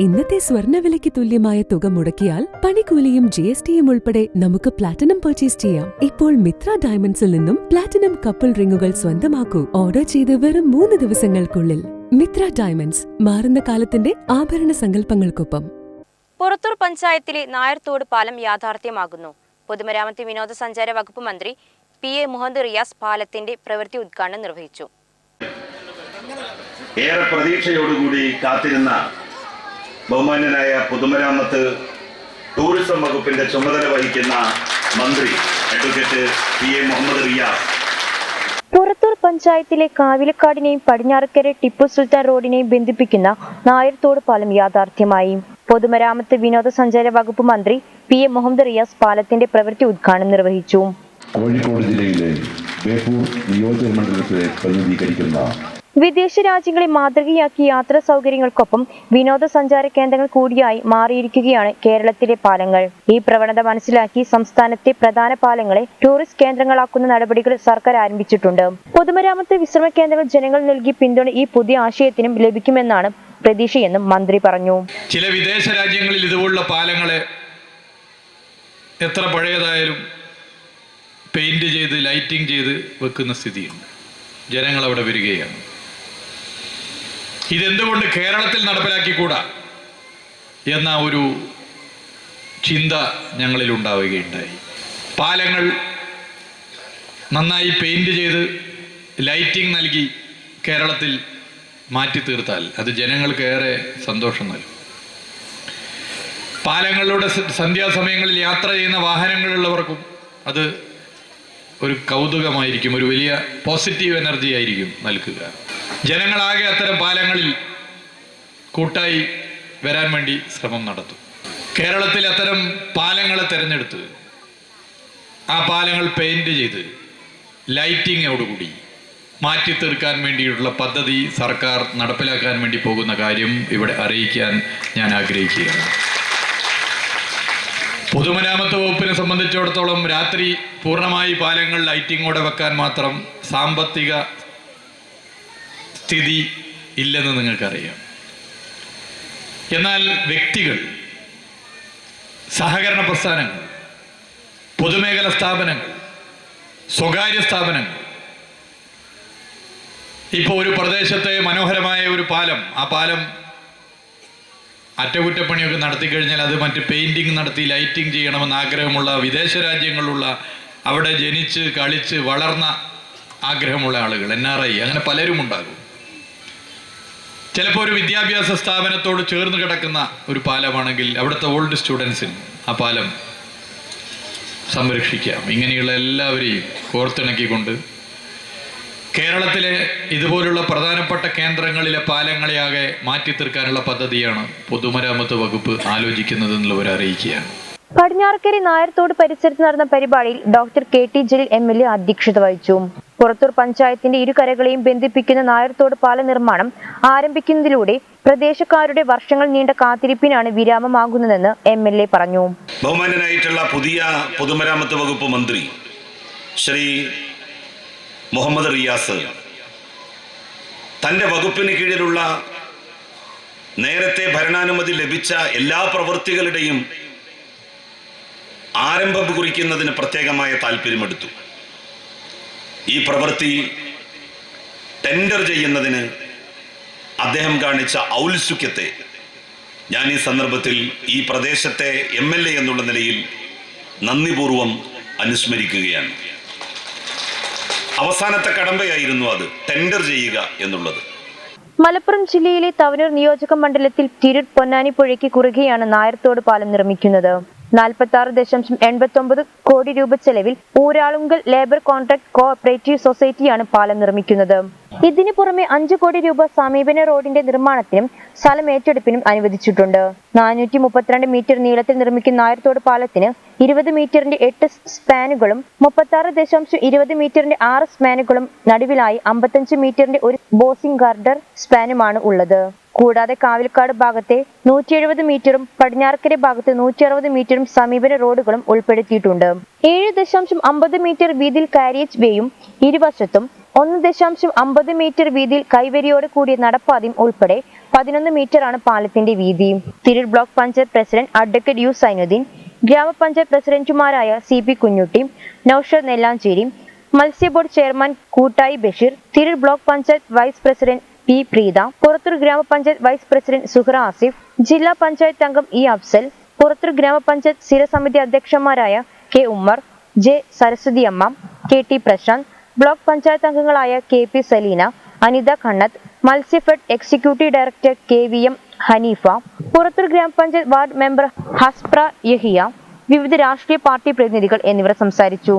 ഇന്നത്തെ സ്വർണവിലയ്ക്ക് തുല്യമായ തുക മുടക്കിയാൽ പണിക്കൂലിയും ജി എസ് ടിയും ഉൾപ്പെടെ നമുക്ക് പ്ലാറ്റിനം പർച്ചേസ് ചെയ്യാം. ഇപ്പോൾ മിത്ര ഡയമണ്ട്സിൽ നിന്നും പ്ലാറ്റിനം കപ്പിൾ റിങ്ങുകൾ സ്വന്തമാക്കൂ. ഓർഡർ ചെയ്ത് വെറും മൂന്ന് ദിവസങ്ങൾക്കുള്ളിൽ. മിത്ര ഡയമണ്ട്സ് മാറുന്ന കാലത്തിന്റെ ആഭരണ സങ്കല്പങ്ങൾക്കൊപ്പം. പുറത്തൂർ പഞ്ചായത്തിലെ നായർത്തോട് പാലം യാഥാർത്ഥ്യമാകുന്നു. പൊതുമരാമത്ത് വിനോദസഞ്ചാര വകുപ്പ് മന്ത്രി പി എ മുഹമ്മദ് റിയാസ് പാലത്തിന്റെ പ്രവൃത്തി ഉദ്ഘാടനം നിർവഹിച്ചു. ഏറെ പ്രതീക്ഷയോടുകൂടി കാത്തിരുന്ന ബഹുമാന്യനായ പൊതുമരാമത്ത് ടൂറിസം വകുപ്പിന്റെ ചുമതല വഹിക്കുന്ന മന്ത്രി advocate P A Mohammed Riyas. Purathur പഞ്ചായത്തിലെ കാവിലക്കാടിനെയും പടിഞ്ഞാറക്കര ടിപ്പു സുൽത്താൻ റോഡിനെയും ബന്ധിപ്പിക്കുന്ന നായർത്തോട് പാലം യാഥാർത്ഥ്യമായി. പൊതുമരാമത്ത് വിനോദസഞ്ചാര വകുപ്പ് മന്ത്രി പി എ മുഹമ്മദ് റിയാസ് പാലത്തിന്റെ പ്രവൃത്തി ഉദ്ഘാടനം നിർവഹിച്ചു. കോഴിക്കോട് ജില്ലയിലെ ബേപ്പൂർ നിയോജക മണ്ഡലത്തെ പ്രതിനിധീകരിക്കുന്ന വിദേശ രാജ്യങ്ങളെ മാതൃകയാക്കി യാത്രാ സൗകര്യങ്ങൾക്കൊപ്പം വിനോദസഞ്ചാര കേന്ദ്രങ്ങൾ കൂടിയായി മാറിയിരിക്കുകയാണ് കേരളത്തിലെ പാലങ്ങൾ. ഈ പ്രവണത മനസ്സിലാക്കി സംസ്ഥാനത്തെ പ്രധാന പാലങ്ങളെ ടൂറിസ്റ്റ് കേന്ദ്രങ്ങളാക്കുന്ന നടപടികൾ സർക്കാർ ആരംഭിച്ചിട്ടുണ്ട്. പൊതുമരാമത്ത് വിശ്രമ കേന്ദ്രങ്ങൾ ജനങ്ങൾ നൽകിയ പിന്തുണ ഈ പുതിയ ആശയത്തിനും ലഭിക്കുമെന്നാണ് പ്രതീക്ഷയെന്നും മന്ത്രി പറഞ്ഞു. ചില വിദേശ രാജ്യങ്ങളിൽ ഇതുപോലുള്ള പാലങ്ങളെ എത്ര പഴയതായാലും പെയിന്റ് ചെയ്ത് ലൈറ്റിംഗ് ചെയ്ത് വെക്കുന്ന സ്ഥിതിയുണ്ട്. ജനങ്ങൾ അവിടെ വരികയാണ്. ഇതെന്തുകൊണ്ട് കേരളത്തിൽ നടപ്പിലാക്കിക്കൂടാ എന്ന ഒരു ചിന്ത ഞങ്ങളിൽ ഉണ്ടാവുകയുണ്ടായി പാലങ്ങൾ നന്നായി പെയിന്റ് ചെയ്ത് ലൈറ്റിംഗ് നൽകി കേരളത്തിൽ മാറ്റി തീർത്താൽ അത് ജനങ്ങൾക്ക് ഏറെ സന്തോഷം നൽകും. പാലങ്ങളിലൂടെ സന്ധ്യാസമയങ്ങളിൽ യാത്ര ചെയ്യുന്ന വാഹനങ്ങളുള്ളവർക്കും അത് ഒരു കൗതുകമായിരിക്കും ഒരു വലിയ പോസിറ്റീവ് എനർജി ആയിരിക്കും നൽകുക. ജനങ്ങളാകെ അത്തരം പാലങ്ങളിൽ കൂട്ടായി വരാൻ വേണ്ടി ശ്രമം നടത്തും. കേരളത്തിൽ അത്തരം പാലങ്ങളെ തിരഞ്ഞെടുത്ത്. ആ പാലങ്ങൾ പെയിന്റ് ചെയ്ത് ലൈറ്റിങ്ങോടുകൂടി മാറ്റി തീർക്കാൻ വേണ്ടിയിട്ടുള്ള പദ്ധതി സർക്കാർ നടപ്പിലാക്കാൻ വേണ്ടി പോകുന്ന കാര്യം ഇവിടെ അറിയിക്കാൻ ഞാൻ ആഗ്രഹിക്കുകയാണ്. പൊതുമരാമത്ത് വകുപ്പിനെ സംബന്ധിച്ചിടത്തോളം രാത്രി പൂർണമായി പാലങ്ങൾ ലൈറ്റിങ്ങോടെ വെക്കാൻ മാത്രം സാമ്പത്തിക സ്ഥിതി ഇല്ലെന്ന് നിങ്ങൾക്കറിയാം. എന്നാൽ വ്യക്തികൾ സഹകരണ പ്രസ്ഥാനങ്ങൾ പൊതുമേഖല സ്ഥാപനങ്ങൾ സ്വകാര്യ സ്ഥാപനങ്ങൾ ഇപ്പോൾ ഒരു പ്രദേശത്തെ മനോഹരമായ ഒരു പാലം ആ പാലം അറ്റകുറ്റപ്പണിയൊക്കെ നടത്തി കഴിഞ്ഞാൽ അത് മറ്റ് പെയിന്റിങ് നടത്തി ലൈറ്റിംഗ് ചെയ്യണമെന്ന് ആഗ്രഹമുള്ള വിദേശ രാജ്യങ്ങളിലുള്ള അവിടെ ജനിച്ച് കളിച്ച് വളർന്ന ആഗ്രഹമുള്ള ആളുകൾ എൻ ആർ ഐ അങ്ങനെ പലരും ഉണ്ടാകും. ചിലപ്പോൾ ഒരു വിദ്യാഭ്യാസ സ്ഥാപനത്തോട് ചേർന്ന് കിടക്കുന്ന ഒരു പാലമാണെങ്കിൽ അവിടുത്തെ ഓൾഡ് സ്റ്റുഡൻസിന് ആ പാലം സംരക്ഷിക്കാം. ഇങ്ങനെയുള്ള എല്ലാവരെയും കോർത്തിണക്കിക്കൊണ്ട് കേരളത്തിലെ ഇതുപോലുള്ള പ്രധാനപ്പെട്ട കേന്ദ്രങ്ങളിലെ പാലങ്ങളെയാകെ മാറ്റി തീർക്കാനുള്ള പദ്ധതിയാണ് പൊതുമരാമത്ത് വകുപ്പ് ആലോചിക്കുന്നത് എന്നുള്ളവർ അറിയിക്കുകയാണ്. പടിഞ്ഞാറക്കര നായർത്തോട് പരിസരത്ത് നടന്ന പരിപാടിയിൽ doctor K T Jaleel M L A അധ്യക്ഷത വഹിച്ചു. പുറത്തൂർ പഞ്ചായത്തിന്റെ ഇരുകരകളെയും ബന്ധിപ്പിക്കുന്ന നായർത്തോട് പാല നിർമ്മാണം ആരംഭിക്കുന്നതിലൂടെ പ്രദേശക്കാരുടെ വർഷങ്ങൾ നീണ്ട കാത്തിരിപ്പിനാണ് വിരാമമാകുന്നതെന്ന് എം എൽ എ പറഞ്ഞു. ബഹുമാനായിട്ടുള്ള പുതിയ പൊതുമരാമത്ത് വകുപ്പ് മന്ത്രി ശ്രീ മുഹമ്മദ് റിയാസ് തന്റെ വകുപ്പിന് കീഴിലുള്ള നേരത്തെ ഭരണാനുമതി ലഭിച്ച എല്ലാ പ്രവൃത്തികളുടെയും ആരംഭം കുറിക്കുന്നതിന് പ്രത്യേകമായ താല്പര്യമെടുത്തു. ഈ പ്രവൃത്തി ടെൻഡർ ചെയ്യുന്നതിന് അദ്ദേഹം കാണിച്ച ഔത്സുക്യത്തെ ഞാൻ ഈ സന്ദർഭത്തിൽ ഈ പ്രദേശത്തെ എം എൽ എ എന്നുള്ള നിലയിൽ നന്ദിപൂർവം അനുസ്മരിക്കുകയാണ്. അവസാനത്തെ കടമ്പയായിരുന്നു അത് ടെൻഡർ ചെയ്യുക എന്നുള്ളത്. മലപ്പുറം ജില്ലയിലെ തവനൂർ നിയോജക മണ്ഡലത്തിൽ തിരുർ പൊന്നാനി പുഴയ്ക്ക് കുറുകെയാണ് നായർത്തോട് പാലം നിർമ്മിക്കുന്നത്. നാൽപ്പത്തി ആറ് ദശാംശം എൺപത്തി ഒമ്പത് കോടി രൂപ ചെലവിൽ ഊരാളുങ്കൽ ലേബർ കോൺട്രാക്ട് കോഓപ്പറേറ്റീവ് സൊസൈറ്റിയാണ് പാലം നിർമ്മിക്കുന്നത്. ഇതിനു പുറമെ അഞ്ചു കോടി രൂപ സമീപന റോഡിന്റെ നിർമ്മാണത്തിനും സ്ഥലം ഏറ്റെടുപ്പിനും അനുവദിച്ചിട്ടുണ്ട്. നാനൂറ്റി മുപ്പത്തിരണ്ട് മീറ്റർ നീളത്തിൽ നിർമ്മിക്കുന്ന നായർത്തോട് പാലത്തിന് ഇരുപത് മീറ്ററിന്റെ എട്ട് സ്പാനുകളും മുപ്പത്തി ആറ് ദശാംശം ഇരുപത് മീറ്ററിന്റെ ആറ് സ്പാനുകളും നടുവിലായി അമ്പത്തഞ്ച് മീറ്ററിന്റെ ഒരു ബോസിംഗ് ഗാർഡർ സ്പാനുമാണ് ഉള്ളത്. കൂടാതെ കാവിൽക്കാട് ഭാഗത്തെ നൂറ്റി എഴുപത് മീറ്ററും പടിഞ്ഞാറക്കര ഭാഗത്ത് നൂറ്റി അറുപത് മീറ്ററും സമീപന റോഡുകളും ഉൾപ്പെടുത്തിയിട്ടുണ്ട്. ഏഴ് ദശാംശം അമ്പത് മീറ്റർ വീതിയിൽ കാരിയേജ് വേയും ഇരുവശത്തും ഒന്ന് ദശാംശം അമ്പത് മീറ്റർ വീതിയിൽ കൈവരിയോട് കൂടിയ നടപ്പാതയും ഉൾപ്പെടെ പതിനൊന്ന് ആണ് പാലത്തിന്റെ വീതി. Tirur block panchayat president advocate U Zainuddin ഗ്രാമപഞ്ചായത്ത് പ്രസിഡന്റുമാരായ സി പി കുഞ്ഞുട്ടി നൌഷദ് നെല്ലാഞ്ചേരി മത്സ്യ board chairman Koottayi Basheer Tirur block panchayat vice president P Preetha Purathur ഗ്രാമപഞ്ചായത്ത് വൈസ് പ്രസിഡന്റ് സുഹ്ര ആസിഫ് ജില്ലാ പഞ്ചായത്ത് അംഗം ഇ അഫ്സൽ പുറത്തൂർ ഗ്രാമപഞ്ചായത്ത് സ്ഥിരസമിതി അധ്യക്ഷന്മാരായ K Ummer J Saraswathi Amma K T Prashanth block panchayat അംഗങ്ങളായ K P Saleena Anitha Kannath Matsyafed executive director K V M Haneefa Purathur ഗ്രാമപഞ്ചായത്ത് ward member ഹസ്പ്ര Yahya വിവിധ രാഷ്ട്രീയ party പ്രതിനിധികൾ എന്നിവർ സംസാരിച്ചു.